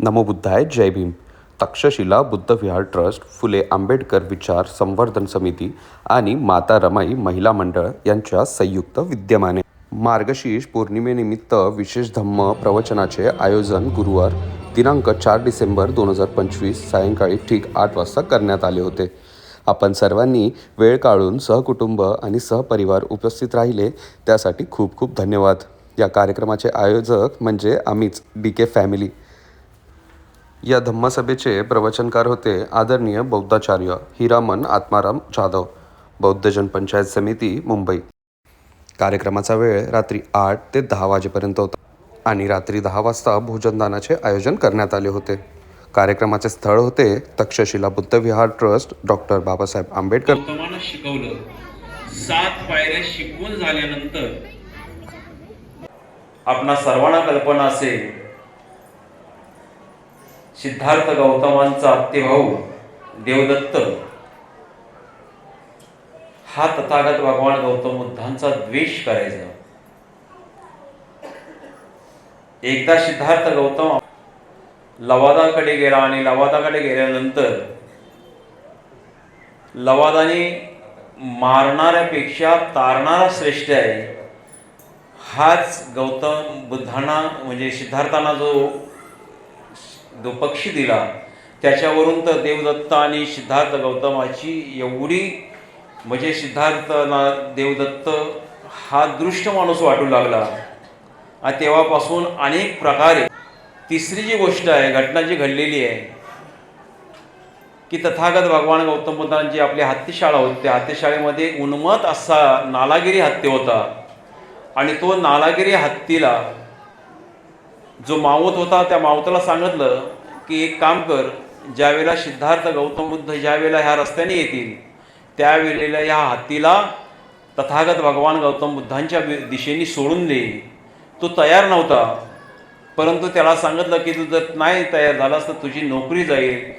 नमोबुद्धाय जय भीम. तक्षशिला बुद्धविहार ट्रस्ट फुले आंबेडकर विचार संवर्धन समिती आणि माता रमाई महिला मंडळ यांच्या संयुक्त विद्यमाने. मार्गशीर्ष पौर्णिमेनिमित्त विशेष धम्म प्रवचनाचे आयोजन गुरुवार दिनांक चार डिसेंबर दोन हजार पंचवीस सायंकाळी ठीक आठ वाजता करण्यात आले होते. आपण सर्वांनी वेळ काढून सहकुटुंब आणि सहपरिवार उपस्थित राहिले त्यासाठी खूप खूप धन्यवाद. या कार्यक्रमाचे आयोजक म्हणजे आम्हीच डी के फॅमिली. या धम्मसभेचे प्रवचनकार होते आदरणीय बौद्धाचार्य हिरामन आत्माराम जाधव बौद्धजन पंचायत समिती मुंबई. कार्यक्रमाचा वेळ रात्री आठ ते दहा वाजेपर्यंत होता आणि रात्री दहा वाजता भोजनदानाचे आयोजन करण्यात आले होते. कार्यक्रमाचे स्थळ होते तक्षशिला बुद्धविहार ट्रस्ट डॉक्टर बाबासाहेब आंबेडकर. शिकवलं सात पायऱ्या शिकवून झाल्यानंतर. आपणा सर्वांना कल्पना असेल सिद्धार्थ गौतमांचा आत्तेभाऊ देवदत्त. हा तथागत भगवान गौतम बुद्धांचा द्वेष करायचा. एकदा सिद्धार्थ गौतम लवादाकडे गेला आणि लवादाकडे गेल्यानंतर लवादाने मारणाऱ्यापेक्षा तारणारा श्रेष्ठ आहे. हाच गौतम बुद्धांना म्हणजे सिद्धार्थांना जो जो पक्षी दिला. त्याच्यावरून तर देवदत्त आणि सिद्धार्थ गौतमाची एवढी म्हणजे सिद्धार्थना देवदत्त हा दृष्ट माणूस वाटू लागला. आणि तेव्हापासून अनेक प्रकारे तिसरी जी गोष्ट आहे घटना जी घडलेली आहे की तथागत भगवान गौतम बुद्धांची आपली हत्तीशाळा होती. त्या हत्तीशाळेमध्ये उन्मत असा नालागिरी हत्ती होता. आणि तो नालागिरी हत्तीला जो मावत होता त्या मावताला सांगितलं की एक काम कर ज्यावेळेला सिद्धार्थ गौतम बुद्ध ज्यावेळेला ह्या रस्त्याने येतील त्यावेळेला ह्या हत्तीला तथागत भगवान गौतम बुद्धांच्या दिशेने सोडून दे. तो तयार नव्हता. परंतु त्याला सांगितलं की तू जर नाही तयार झालास तर तुझी नोकरी जाईल.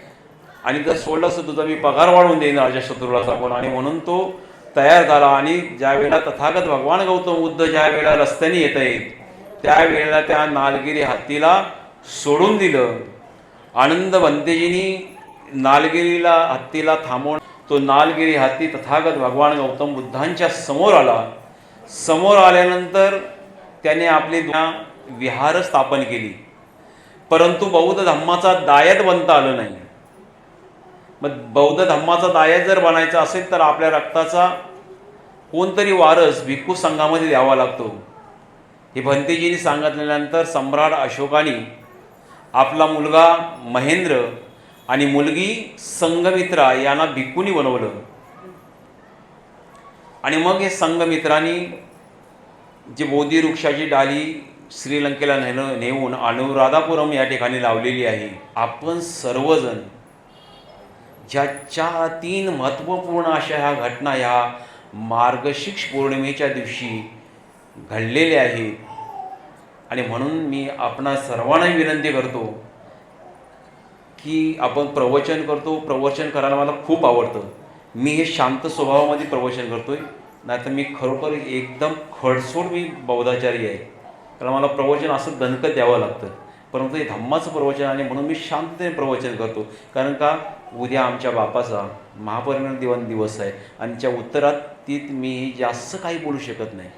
आणि जर सोडलं तर तुझा मी पगार वाढवून देईन राजशत्रूला सांगून. आणि म्हणून तो तयार झाला. आणि ज्यावेळेला तथागत भगवान गौतम बुद्ध ज्या वेळेला रस्त्याने येत आहेत त्यावेळेला त्या नालगिरी हत्तीला सोडून दिलं. आनंद वंतेजींनी नालगिरीला हत्तीला थांबवून तो नालगिरी हत्ती तथागत भगवान गौतम बुद्धांच्या समोर आला. समोर आल्यानंतर त्याने आपली विहार स्थापन केली. परंतु बौद्ध धम्माचा दायत बनता आलं नाही. मग बौद्ध धम्माचा दायत जर बनायचा असेल तर आपल्या रक्ताचा कोणतरी वारस भिक्खू संघामध्ये द्यावा लागतो. हे भंतेजींनी सांगितल्यानंतर सम्राट अशोकाने आपला मुलगा महेंद्र आणि मुलगी संघमित्रा यांना भिकूनी बनवलं. आणि मग हे संघमित्रांनी जी बोधी वृक्षाची डाली श्रीलंकेला नेलं नेऊन अनुराधापुरम या ठिकाणी लावलेली आहे. आपण सर्वजण ज्याच्या तीन महत्त्वपूर्ण अशा ह्या घटना ह्या मार्गशीर्ष पौर्णिमेच्या दिवशी घडलेले आहेत आणि म्हणून मी आपणा सर्वांना विनंती करतो की आपण प्रवचन करतो. प्रवचन करायला मला खूप आवडतं. मी हे शांत स्वभावामध्ये प्रवचन करतो आहे नाहीतर मी खरोखर एकदम खडसोड मी बौद्धाचारी आहे. कारण मला प्रवचन असं दणकत द्यावं लागतं. परंतु हे धम्माचं प्रवचन आणि म्हणून मी शांततेने प्रवचन करतो. कारण का? उद्या आमच्या बापाचा महापरिणाम दिवन दिवस आहे. आणि त्या उत्तरात तीत मी जास्त काही बोलू शकत नाही.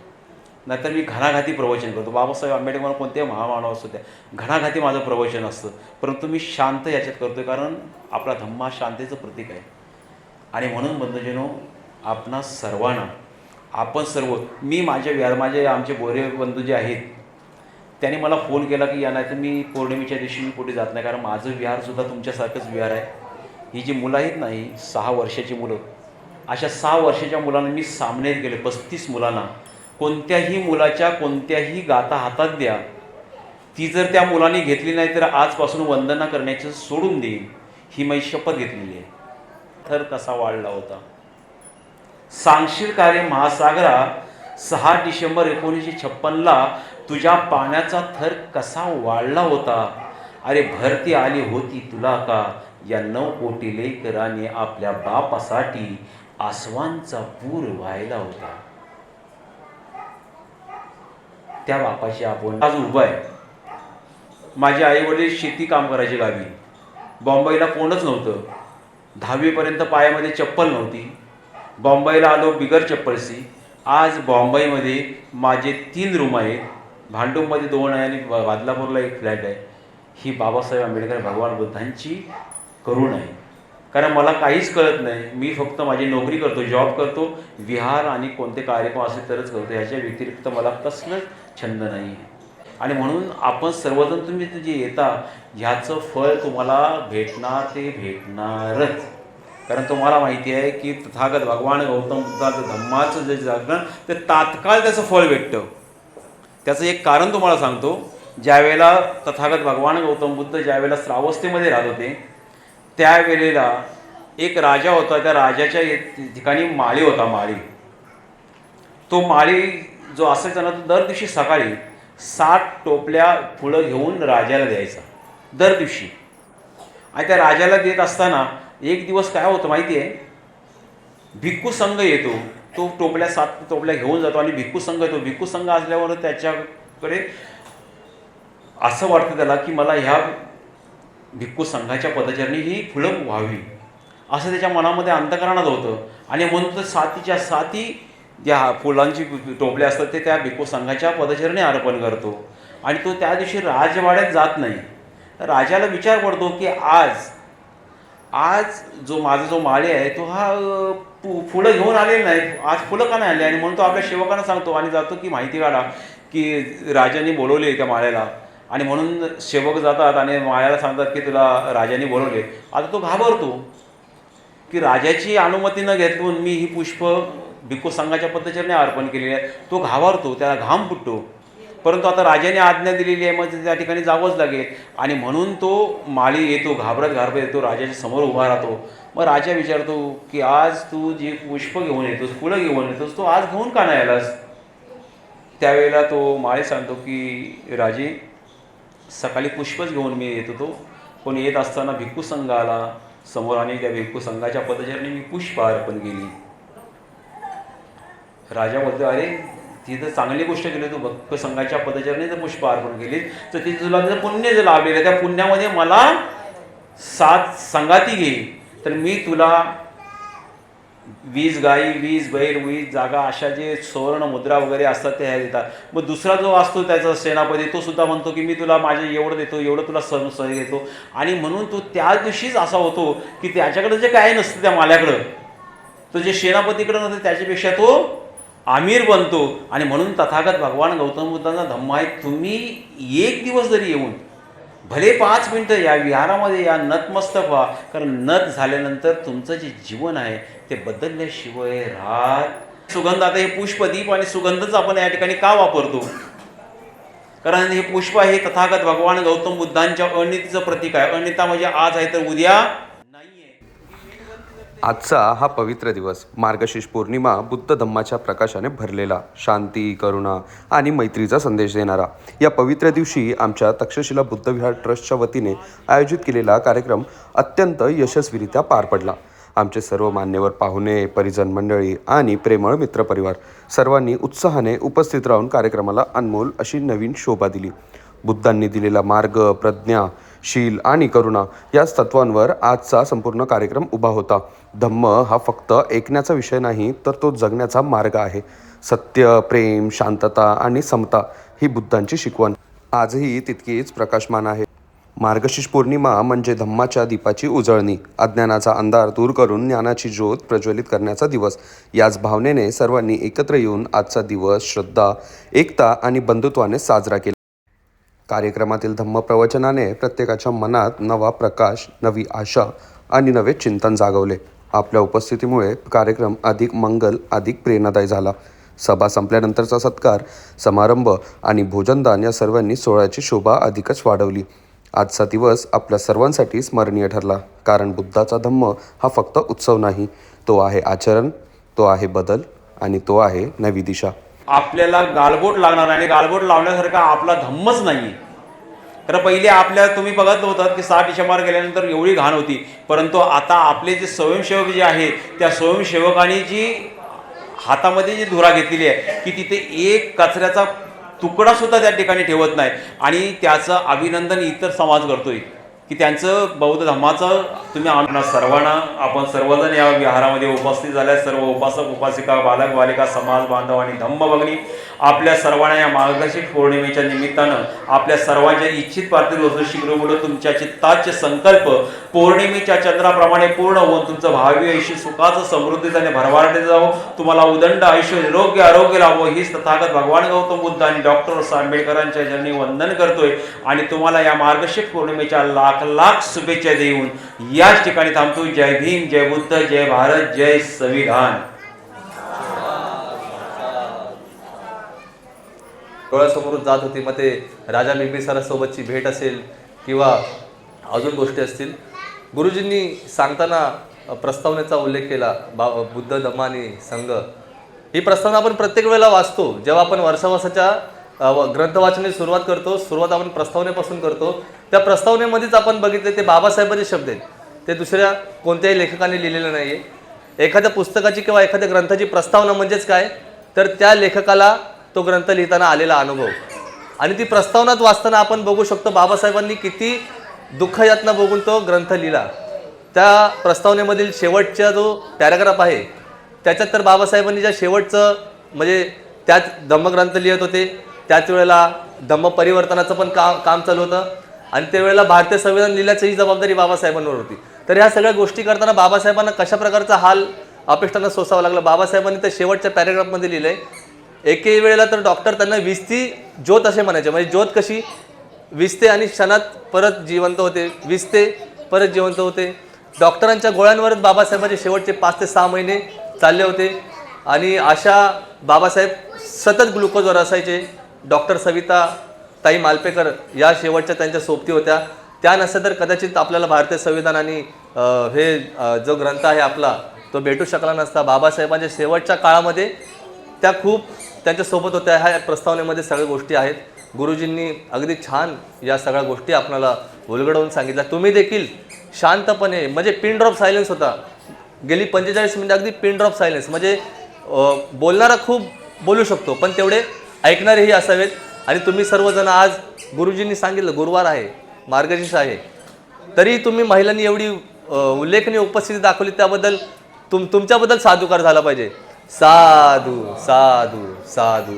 नाहीतर मी घणाघाती प्रवचन करतो. बाबासाहेब आंबेडकर मला कोणत्याही महामानव असतो त्या घणाघाती माझं प्रवचन असतं. परंतु मी शांत याच्यात करतो कारण आपला धम्मा शांतीचं प्रतीक आहे. आणि म्हणून बंधुजनो आपणा सर्वांना आपण सर्व मी माझे व्या माझे आमचे बोरे बंधू जे आहेत त्याने मला फोन केला की या नाही तर मी पौर्णिमेच्या दिवशी मी कुठे जात नाही कारण माझं विहारसुद्धा तुमच्यासारखंच विहार आहे. ही जी मुलं आहेत ना ही सहा वर्षाची मुलं अशा सहा वर्षाच्या मुलांना मी सामन्यात गेले पस्तीस मुलांना. कोणत्याही मुलाच्या कोणत्याही गाता हातात द्या. ती जर त्या मुलाने घेतली नाही तर आजपासून वंदना करण्याचं सोडून देईन ही मी शपथ घेतलेली आहे. थर कसा वाढला होता. सांगशील कार्य महासागरा? सहा डिसेंबर एकोणीसशे छप्पनला तुझ्या पाण्याचा थर कसा वाढला होता? अरे भरती आली होती तुला का? या नऊ कोटी लेकराने आपल्या बापासाठी आसवांचा पूर व्हायला होता. त्या बापाशी आपण आज उभा आहे. माझे आईवडील शेती काम करायचे गावी. बॉम्बईला कोणच नव्हतं. दहावीपर्यंत पायामध्ये चप्पल नव्हती. बॉम्बईला आलो बिगर चप्पलशी. आज बॉम्बईमध्ये माझे तीन रूम आहेत. भांडूपमध्ये दोन आहे आणि बादलापूरला एक फ्लॅट आहे. ही बाबासाहेब आंबेडकर भगवान बुद्धांची करुण आहे. कारण मला काहीच कळत नाही. मी फक्त माझी नोकरी करतो जॉब करतो. विहार आणि कोणते कार्यक्रम असेल तरच करतो. ह्याच्या व्यतिरिक्त मला कसलंच छंद नाही आहे. आणि म्हणून आपण सर्वजण तुम्ही जे येता ह्याचं फळ तुम्हाला भेटणार ते भेटणारच. कारण तुम्हाला माहिती आहे की तथागत भगवान गौतम बुद्धाचं धम्माचं जे जागरण ते तात्काळ त्याचं फळ भेटतं. त्याचं एक कारण तुम्हाला सांगतो ज्यावेळेला तथागत भगवान गौतम बुद्ध ज्यावेळेला श्रावस्थेमध्ये राहत होते त्यावेळेला एक राजा होता त्या राजाच्या ठिकाणी माळी होता माळी. तो माळी जो असायचा ना तो दर दिवशी सकाळी सात टोपल्या फुलं घेऊन राजाला द्यायचा. दर दिवशी. आणि त्या राजाला देत असताना एक दिवस काय होतं माहिती आहे भिक्खू संघ येतो तो टोपल्या सात टोपल्या घेऊन जातो आणि भिक्खू संघ येतो. भिक्खू संघ असल्यावर त्याच्याकडे असं वाटतं त्याला की मला ह्या भिक्खू संघाच्या पदचरणी ही फुलं व्हावी. असं त्याच्या मनामध्ये अंतकरणात होतं. आणि म्हणून तर सातीच्या साती ज्या फुलांची टोपले असतात ते त्या भिक्खू संघाच्या पदचरणी अर्पण करतो. आणि तो त्या दिवशी राजवाड्यात जात नाही. तर राजाला विचार पडतो की आज आज जो माझा जो माळी आहे तो हा पु फुलं घेऊन आलेला नाही. आज फुलं का नाही आले? आणि म्हणून तो आपल्या सेवकांना सांगतो आणि जातो की माहिती काढा की राजाने बोलवले त्या माळ्याला आणि म्हणून सेवक जातात आणि माळ्याला सांगतात की तुला राजाने बोलवले आता तो घाबरतो की राजाची अनुमती न घेतून मी ही पुष्प भिक्खू संघाच्या पद्धतीने अर्पण केलेली आहे तो घावरतो त्याला घाम फुटतो. परंतु आता राजाने आज्ञा दिलेली आहे मग त्या ठिकाणी जावंच लागेल. आणि म्हणून तो माळी येतो घाबरत घाबरत येतो राजाच्या समोर उभा राहतो. मग राजा विचारतो की आज तू जे पुष्प घेऊन येतोस फुलं घेऊन येतोस तो आज घेऊन का नाही आलास? त्यावेळेला तो माळी सांगतो की राजे सकाळी पुष्पच घेऊन मी येत होतो. पण येत असताना भिक्खू संघ आला समोर आणि त्या भिक्खू संघाच्या पद्धतीने मी पुष्प अर्पण केली. राजा बोलतो अरे ती तर चांगली गोष्ट केली तू भक्त संघाच्या पदचरणी जर पुष्प अर्पण केली तर ती तुला जर पुण्य जर लाभलेलं त्या पुण्यामध्ये मला सात संगाती घे. तर मी तुला वीज गाई वीज बैल वीज जागा अशा जे सुवर्ण मुद्रा वगैरे असतात ते ह्या देतात. मग दुसरा जो असतो त्याचा सेनापती तो सुद्धा म्हणतो की मी तुला माझे एवढं देतो एवढं तुला सण सण देतो. आणि म्हणून तो त्या दिवशीच असा होतो की त्याच्याकडे जे काय नसतं त्या माल्याकडं तो जे सेनापतीकडं नसतं त्याच्यापेक्षा तो आमिर बनतो आणि म्हणून तथागत भगवान गौतम बुद्धांचा धम्म आहे. तुम्ही एक दिवस जरी येऊन भले पाच मिनटं या विहारामध्ये या नतमस्तक व्हा कारण नत झाल्यानंतर तुमचं जे जीवन आहे ते बदलल्याशिवाय राहत सुगंध. आता हे पुष्पदीप आणि सुगंधच आपण या ठिकाणी का वापरतो? कारण हे पुष्प हे तथागत भगवान गौतम बुद्धांच्या अनितीचं प्रतीक आहे. अनिता म्हणजे आज आहे तर उद्या आजचा हा पवित्र दिवस मार्गशीर्ष पौर्णिमा बुद्ध धम्माच्या प्रकाशाने भरलेला. शांती करुणा आणि मैत्रीचा संदेश देणारा. या पवित्र दिवशी आमच्या तक्षशिला बुद्ध विहार ट्रस्टच्या वतीने आयोजित केलेला कार्यक्रम अत्यंत यशस्वीरित्या पार पडला. आमचे सर्व मान्यवर पाहुणे परिजन मंडळी आणि प्रेमळ मित्रपरिवार सर्वांनी उत्साहाने उपस्थित राहून कार्यक्रमाला अनमोल अशी नवीन शोभा दिली. बुद्धांनी दिलेला मार्ग प्रज्ञा शील आणि करुणा याच तत्वांवर आजचा संपूर्ण कार्यक्रम उभा होता. धम्म हा फक्त ऐकण्याचा विषय नाही तर तो जगण्याचा मार्ग आहे. सत्य प्रेम शांतता आणि समता ही बुद्धांची शिकवण. आजही तितकीच प्रकाशमान आहे. मार्गशीर्ष पौर्णिमा म्हणजे धम्माच्या दीपाची उजळणी. अज्ञानाचा अंधार दूर करून ज्ञानाची ज्योत प्रज्वलित करण्याचा दिवस. याच भावनेने सर्वांनी एकत्र येऊन आजचा दिवस श्रद्धा एकता आणि बंधुत्वाने साजरा केला. कार्यक्रमातील धम्म प्रवचनाने प्रत्येकाच्या मनात नवा प्रकाश नवी आशा आणि नवे चिंतन जागवले. आपल्या उपस्थितीमुळे कार्यक्रम अधिक मंगल अधिक प्रेरणादायी झाला. सभा संपल्यानंतरचा सत्कार समारंभ आणि भोजनदान या सर्वांनी सोहळ्याची शोभा अधिकच वाढवली. आजचा दिवस आपल्या सर्वांसाठी स्मरणीय ठरला. कारण बुद्धाचा धम्म हा फक्त उत्सव नाही तो आहे आचरण तो आहे बदल आणि तो आहे नवी दिशा. आपल्याला गालबोट लागणार आहे. आणि गालबोट लावण्यासारखा आपला धम्मच नाही कारण पहिले आपल्या तुम्ही बघत होतात की साठ डिसेंबर गेल्यानंतर एवढी घाण होती. परंतु आता आपले जे स्वयंसेवक जे आहे त्या स्वयंसेवकांनी जी हातामध्ये जी धुरा घेतलेली आहे की तिथे एक कचऱ्याचा तुकडा सुद्धा त्या ठिकाणी ठेवत नाही. आणि त्याचं अभिनंदन इतर समाज करतोय. की त्यांचं बौद्ध धर्माचं तुम्ही आम्हाला सर्वांना आपण सर्वजण या विहारामध्ये उपस्थित झाल्या सर्व उपासक उपासिका बालक बालिका समाज बांधव आणि धम्म भगिनी आपल्या सर्वांना या मार्गदर्शक पौर्णिमेच्या निमित्तानं आपल्या सर्वांच्या इच्छित पार्थिव वस्तू शीघ्र तुमच्या चित्ताचे संकल्प पौर्णिमेच्या चंद्राप्रमाणे पूर्ण होऊन तुमचं भावी आयुष्य सुखाचं समृद्धीचं आणि भरभराटीचं जावं. तुम्हाला उदंड आयुष्य निरोग्य आरोग्य लावं. हीच तथागत भगवान गौतम बुद्ध आणि डॉक्टर आंबेडकरांच्या चरणी वंदन करतोय. आणि तुम्हाला या मार्गशीर्ष पौर्णिमेच्या लाख लाख शुभेच्छा देऊन याच ठिकाणी थांबतो. जय भीम जय बुद्ध जय भारत जय संविधान. डोळ्यासमोरून जात होती मग ते राजा बिंबिसारासोबतची भेट असेल किंवा अजून गोष्टी असतील. गुरुजींनी सांगताना प्रस्तावनेचा उल्लेख केला बा बुद्ध दमानी संघ. ही प्रस्तावना आपण प्रत्येक वेळेला वाचतो. जेव्हा आपण वर्षावर्षाच्या ग्रंथ वाचनाची सुरुवात करतो सुरुवात आपण प्रस्तावनेपासून करतो. त्या प्रस्तावनेमध्येच आपण बघितले ते बाबासाहेबांचे शब्द आहेत. ते दुसऱ्या कोणत्याही लेखकाने लिहिलेलं नाही आहे एखाद्या पुस्तकाची किंवा एखाद्या ग्रंथाची प्रस्तावना म्हणजेच काय? तर त्या लेखकाला तो ग्रंथ लिहिताना आलेला अनुभव. आणि ती प्रस्तावनात वाचताना आपण बघू शकतो बाबासाहेबांनी किती दुःख यातना बघून तो ग्रंथ लिहिला. त्या प्रस्तावनेमधील शेवटचा जो पॅराग्राफ आहे त्याच्यात तर बाबासाहेबांनी ज्या शेवटचं म्हणजे त्यात धम्मग्रंथ लिहित होते त्याच वेळेला धम्म परिवर्तनाचं पण काम काम चालू होतं. आणि त्यावेळेला भारतीय संविधान लिहिल्याची जबाबदारी बाबासाहेबांवर होती. तर ह्या सगळ्या गोष्टी करताना बाबासाहेबांना कशा प्रकारचा हाल अपेष्टांना सोसावा लागला? बाबासाहेबांनी तर शेवटच्या पॅरेग्राफमध्ये लिहिलंय एके वेळेला तर डॉक्टर त्यांना विस्ती ज्योत असे म्हणायचे. म्हणजे ज्योत कशी? विस्ते आणि क्षणात परत जिवंत होते. विस्ते परत जिवंत होते. डॉक्टरांच्या गोळ्यांवरच बाबासाहेबांचे शेवटचे पाच ते सहा महिने चालले होते. आणि अशा बाबासाहेब सतत ग्लुकोजवर असायचे. डॉक्टर सविता ताई मालपेकर या शेवटच्या त्यांच्या सोबती होत्या. त्या नसत्या तर कदाचित आपल्याला भारतीय संविधान आणि हे जो ग्रंथ आहे आपला तो भेटू शकला नसता. बाबासाहेबांच्या शेवटच्या काळामध्ये त्या खूप त्यांच्यासोबत होत्या. ह्या प्रस्तावनेमध्ये सगळ्या गोष्टी आहेत. गुरुजींनी अगदी छान या सगळ्या गोष्टी आपल्याला उलगडवून सांगितल्या. तुम्ही देखील शांतपणे म्हणजे पिन ड्रॉप सायलेन्स होता. गेली पंचेचाळीस मिनिटं अगदी पिन ड्रॉप सायलेन्स. म्हणजे बोलणारा खूप बोलू शकतो. पण तेवढे ऐकणारेही असावेत. आणि तुम्ही सर्वजण आज गुरुजींनी सांगितलं गुरुवार आहे मार्गशीर्ष आहे. तरी तुम्ही महिलांनी एवढी उल्लेखनीय उपस्थिती दाखवली त्याबद्दल तुम तुमच्याबद्दल साधुकार झाला पाहिजे. साधू साधू साधू.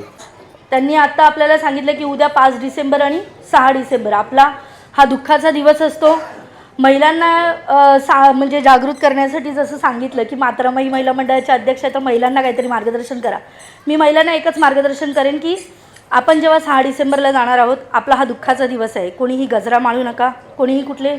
त्यांनी आता आपल्याला सांगितलं की उद्या पाच डिसेंबर आणि सहा डिसेंबर. आपला हा दुःखाचा दिवस असतो. महिलांना सा म्हणजे जागृत करण्यासाठी जसं सांगितलं की मात्रामाई महिला मंडळाच्या अध्यक्ष आहे तर महिलांना काहीतरी मार्गदर्शन करा. मी महिलांना एकच मार्गदर्शन करेन की आपण जेव्हा सहा डिसेंबरला जाणार आहोत आपला हा दुःखाचा दिवस आहे. कोणीही गजरा माळू नका कोणीही कुठले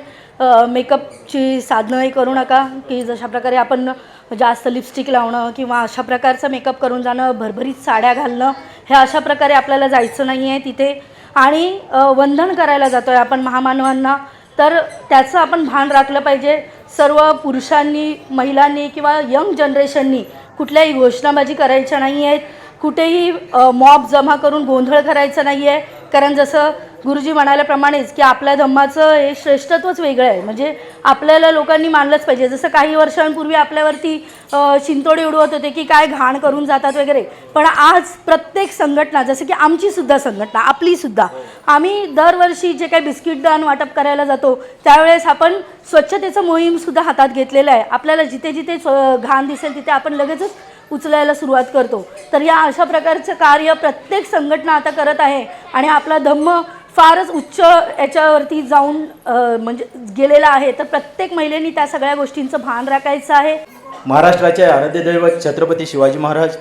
मेकअपची साधनंही करू नका की जशा प्रकारे आपण जास्त लिपस्टिक लावणं किंवा अशा प्रकारचं मेकअप करून जाणं भरभरीत साड्या घालणं हे अशा प्रकारे आपल्याला जायचं नाही आहे तिथे. आणि वंदन करायला जातो आहे आपण महामानवांना तर त्याचं आपण भान राखलं पाहिजे. सर्व पुरुषांनी महिलांनी किंवा यंग जनरेशननी कुठल्याही घोषणाबाजी करायच्या नाही आहेत कुठेही मॉब जमा करून गोंधळ करायचा नाही आहे कारण जसं गुरुजी म्हणाल्याप्रमाणेच की आपल्या धम्माचं हे श्रेष्ठत्वच वेगळं आहे. म्हणजे आपल्याला लोकांनी मानलंच पाहिजे. जसं काही वर्षांपूर्वी आपल्यावरती शिंतोडे उडवत होते की काय घाण करून जातात वगैरे. पण आज प्रत्येक संघटना जसं की आमची सुद्धा संघटना आपली सुद्धा आम्ही दरवर्षी जे काही बिस्किट दान वाटप करायला जातो त्यावेळेस आपण स्वच्छतेचं मोहीमसुद्धा हातात घेतलेलं आहे. आपल्याला जिथे जिथे घाण दिसेल तिथे आपण लगेचच उचलायला सुरुवात करतो. तर या अशा प्रकारचं कार्य प्रत्येक संघटना आता करत आहे आणि आपला धम्म फारच उच्च याच्यावरती जाऊन म्हणजे गेलेला आहे. तर प्रत्येक महिलेनी त्या सगळ्या गोष्टींचं भान राखायचं आहे. महाराष्ट्राचे आराध्य दैवत छत्रपती शिवाजी महाराज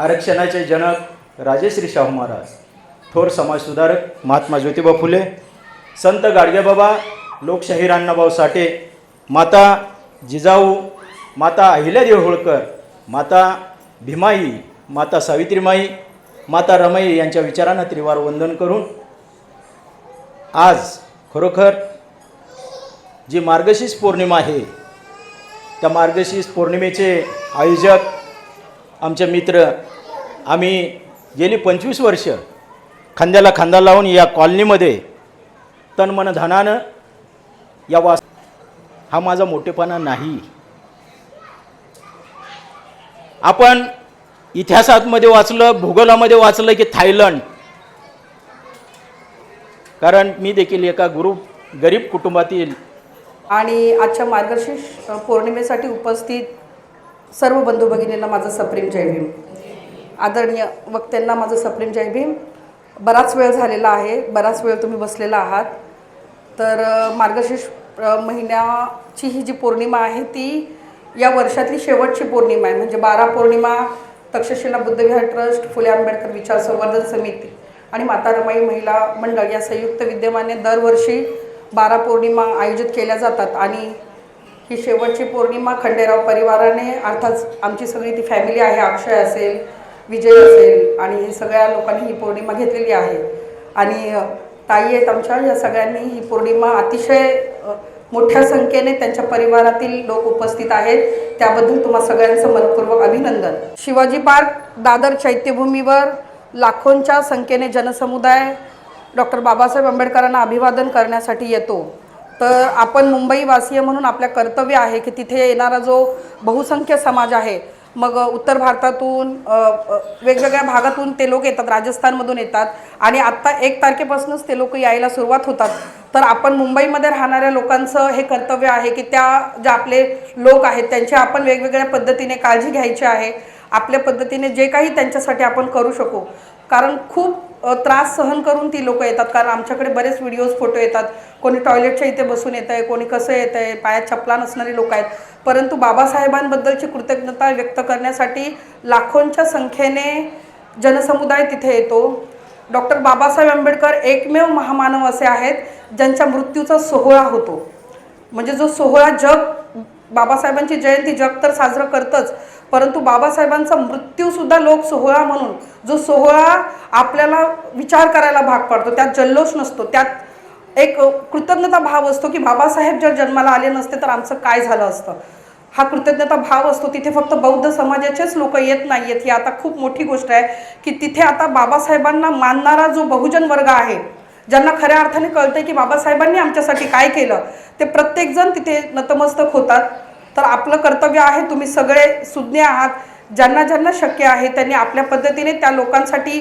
आरक्षणाचे जनक राजेश्री शाहू महाराज थोर समाजसुधारक महात्मा ज्योतिबा फुले संत गाडगेबाबा लोकशाहीर अण्णाभाऊ साठे माता जिजाऊ माता अहिल्यादेवी होळकर माता भीमाई माता सावित्रीमाई माता रमाई यांच्या विचारांना त्रिवार वंदन करून आज खरोखर जी मार्गशीर्ष पौर्णिमा आहे त्या मार्गशीर्ष पौर्णिमेचे आयोजक आमचे मित्र आम्ही गेली पंचवीस वर्ष खांद्याला खांदा लावून या कॉलनीमध्ये तनमन धनानं या वास हा माझा मोठेपणा नाही. आपण इतिहासामध्ये वाचलं भूगोलामध्ये वाचलं की थायलंड. कारण मी देखील एका गुरु गरीब कुटुंबातील आणि आजच्या मार्गशीर्ष पौर्णिमेसाठी उपस्थित सर्व बंधू भगिनींना माझं सप्रेम जय भीम. आदरणीय वक्त्यांना माझं सप्रेम जय भीम. बराच वेळ झालेला आहे बराच वेळ तुम्ही बसलेला आहात. तर मार्गशीर्ष महिन्याची ही जी पौर्णिमा आहे ती या वर्षातली शेवटची पौर्णिमा आहे. म्हणजे बारा पौर्णिमा तक्षशिला बुद्धविहार ट्रस्ट फुले आंबेडकर विचार संवर्धन समिती आणि माता रमाई महिला मंडळ या संयुक्त विद्यमाने दरवर्षी बारा पौर्णिमा आयोजित केल्या जातात आणि ही शेवटची पौर्णिमा खंडेराव परिवाराने अर्थात आमची सगळी ती फॅमिली आहे अक्षय असेल विजय असेल आणि सगळ्या लोकांनी ही पौर्णिमा घेतलेली आहे. आणि ताई आहेत आमच्या या सगळ्यांनी ही पौर्णिमा अतिशय मोठ्या संख्येने त्यांच्या परिवारातील लोक उपस्थित आहेत. त्याबद्दल तुम्हा सगळ्यांचं मनपूर्वक अभिनंदन. शिवाजी पार्क दादर चैत्यभूमीवर लाखोंच्या संख्येने जनसमुदाय डॉक्टर बाबासाहेब आंबेडकरांना अभिवादन करण्यासाठी येतो. तर आपण मुंबईवासीय म्हणून आपल्या कर्तव्य आहे की तिथे येणारा जो बहुसंख्य समाज आहे मग उत्तर भारतातून वेगवेगळ्या भागातून ते लोक येतात राजस्थानमधून येतात आणि आत्ता एक तारखेपासूनच ते लोक यायला सुरुवात होतात. तर आपण मुंबईमध्ये राहणाऱ्या लोकांचं हे कर्तव्य आहे की त्या जे आपले लोक आहेत त्यांची आपण वेगवेगळ्या पद्धतीने काळजी घ्यायची आहे. आपल्या पद्धतीने जे काही त्यांच्यासाठी आपण करू शकू. कारण खूप त्रास सहन करून ती लोक येतात. कारण आमच्याकडे बरेच व्हिडिओज फोटो येतात. कोणी टॉयलेटच्या इथे बसून येत आहे कोणी कसं येत आहे पायात चपला नसणारी लोक आहेत. परंतु बाबासाहेबांबद्दलची कृतज्ञता व्यक्त करण्यासाठी लाखोंच्या संख्येने जनसमुदाय तिथे येतो. डॉक्टर बाबासाहेब आंबेडकर एकमेव महामानव असे आहेत ज्यांच्या मृत्यूचा सोहळा होतो. म्हणजे जो सोहळा जग बाबासाहेबांची जयंती जग तर साजरं करतंच परंतु बाबासाहेबांचा मृत्यूसुद्धा लोक सोहळा म्हणून जो सोहळा आपल्याला विचार करायला भाग पाडतो त्यात जल्लोष नसतो त्यात एक कृतज्ञता भाव असतो की बाबासाहेब जर जन्माला आले नसते तर आमचं काय झालं असतं? हा कृतज्ञता भाव असतो तिथे फक्त बौद्ध समाजाचेच लोक येत नाही आहेत ही आता खूप मोठी गोष्ट आहे की तिथे आता बाबासाहेबांना मानणारा जो बहुजन वर्ग आहे ज्यांना खऱ्या अर्थाने कळतंय की बाबासाहेबांनी आमच्यासाठी काय केलं ते प्रत्येकजण तिथे नतमस्तक होतात. तर आपलं कर्तव्य आहे तुम्ही सगळे सुज्ञ आहात. ज्यांना ज्यांना शक्य आहे त्यांनी आपल्या पद्धतीने त्या लोकांसाठी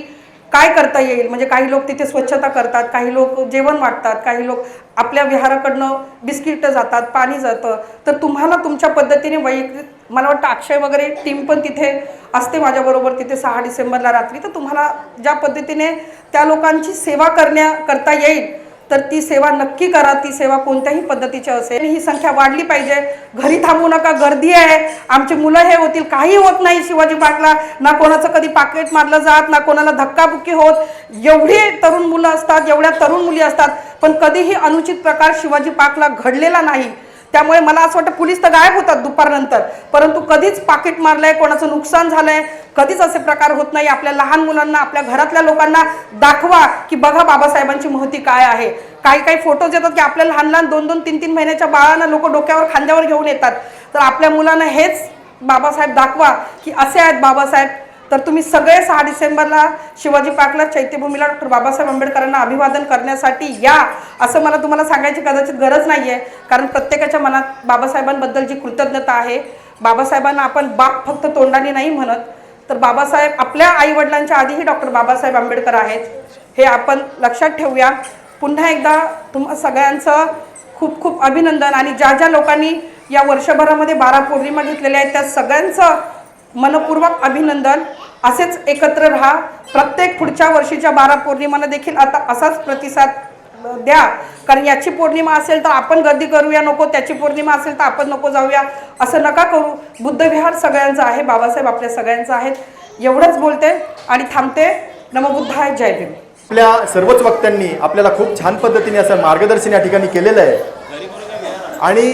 काय करता येईल? म्हणजे काही लोक तिथे स्वच्छता करतात काही लोक जेवण वाटतात काही लोक आपल्या विहाराकडनं बिस्किटं जातात पाणी जातं. तर तुम्हाला तुमच्या पद्धतीने वैयक्तिक मला वाटतं अक्षय वगैरे टीम पण तिथे असते माझ्याबरोबर तिथे सहा डिसेंबरला रात्री. तर तुम्हाला ज्या पद्धतीने त्या लोकांची सेवा करण्या करता येईल तर ती सेवा नक्की करा ती सेवा कोणत्याही पद्धतीची असेल. ही संख्या वाढली पाहिजे. घरी थांबू नका गर्दी आहे. आमची मुलं हे होतील काही होत नाही शिवाजी पार्कला. ना कोणाचं कधी पाकिट मारलं जात ना कोणाला धक्काबुक्की होत. एवढी तरुण मुलं असतात एवढ्या तरुण मुली असतात. पण कधीही अनुचित प्रकार शिवाजी पार्कला घडलेला नाही. त्यामुळे मला असं वाटतं पोलीस तर गायब होतात दुपारनंतर. परंतु कधीच पाकिट मारलंय कोणाचं नुकसान झालंय कधीच असे प्रकार होत नाही. आपल्या लहान मुलांना आपल्या घरातल्या लोकांना दाखवा की बघा बाबासाहेबांची महती काय आहे. काही काही फोटोज येतात की आपल्या लहान लहान दोन दोन तीन तीन महिन्याच्या बाळांना लोक डोक्यावर खांद्यावर घेऊन येतात. तर आपल्या मुलांना हेच बाबासाहेब दाखवा की असे आहेत बाबासाहेब. तर तुम्ही सगळे सहा डिसेंबरला शिवाजी पार्कला चैत्यभूमीला डॉक्टर बाबासाहेब आंबेडकरांना अभिवादन करण्यासाठी या असं मला तुम्हाला सांगायची कदाचित गरज नाही आहे कारण प्रत्येकाच्या मनात बाबासाहेबांबद्दल जी कृतज्ञता आहे बाबासाहेबांना आपण बाप फक्त तोंडाने नाही म्हणत तर बाबासाहेब आपल्या आईवडिलांच्या आधीही डॉक्टर बाबासाहेब आंबेडकर आहेत. हे आपण लक्षात ठेवूया. पुन्हा एकदा तुम्हा सगळ्यांचं खूप खूप अभिनंदन आणि ज्या ज्या लोकांनी या वर्षभरामध्ये बारा पौर्णिमा घेतलेल्या आहेत त्या सगळ्यांचं मनपूर्वक अभिनंदन. असेच एकत्र राहा. प्रत्येक पुढच्या वर्षीच्या बारा पौर्णिमाला देखील आता असाच प्रतिसाद द्या. कारण याची पौर्णिमा असेल तर आपण गर्दी करूया नको. त्याची पौर्णिमा असेल तर आपण नको जाऊया. असं नका करू. बुद्धविहार सगळ्यांचं आहे. बाबासाहेब आपल्या सगळ्यांचं आहेत. एवढंच बोलते आणि थांबते. नमबुद्धाय. जय भीम. आपल्या सर्वच वक्त्यांनी आपल्याला खूप छान पद्धतीने असं मार्गदर्शन या ठिकाणी केलेलं आहे. आणि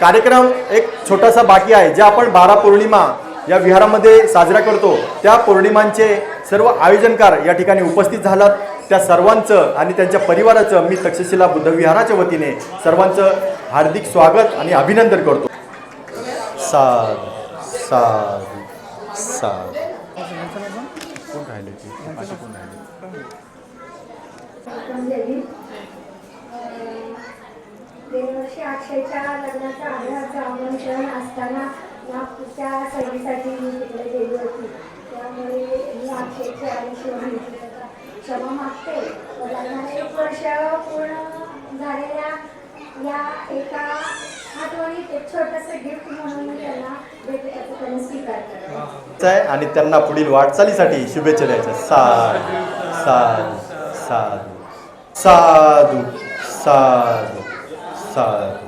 कार्यक्रम एक छोटासा बाकी आहे. जे आपण बारा पौर्णिमा या विहारामध्ये साजरा करतो. त्या पौर्णिमांचे सर्व आयोजनकार या ठिकाणी उपस्थित झालात. त्या सर्वांचं आणि त्यांच्या परिवाराचं मी तक्षशिला बुद्धविहाराच्या वतीने सर्वांचं हार्दिक स्वागत आणि अभिनंदन करतो. साध साध साध. देवी गेल्यावर्षी अक्षयच्या लग्नाचं आग्रहाचं आमंत्रण असताना नागपूरच्या सहलीसाठी मी तिकडे गेली होती. त्यामुळे मी अक्षयची आणि क्षमा मागते. लग्नाला एक वर्ष पूर्ण झालेल्या या एका एक छोटंसं गिफ्ट म्हणून मी त्यांना त्याचा त्यांनी स्वीकार आणि त्यांना पुढील वाटचालीसाठी शुभेच्छा द्यायच्या. साधू साधू साधू. साधू साधू साधू.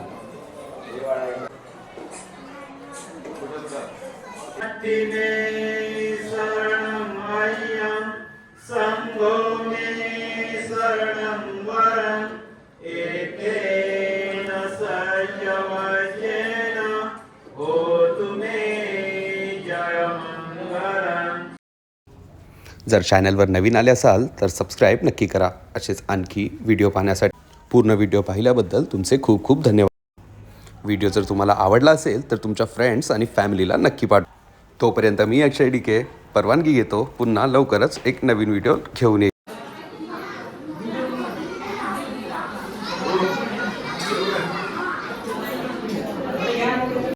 जर चॅनलवर नवीन आले असाल तर सबस्क्राईब नक्की करा. असेच आणखी व्हिडिओ पाहण्यासाठी पूर्ण व्हिडिओ पाहिल्याबद्दल तुमचे खूप खूप धन्यवाद. व्हिडिओ जर तुम्हाला आवडला असेल तर तुमच्या फ्रेंड्स आणि फॅमिलीला नक्की पाठवा. तोपर्यंत मी अक्षय डिके परवानगी घेतो. पुन्हा लवकरच एक नवीन व्हिडिओ घेऊन येईल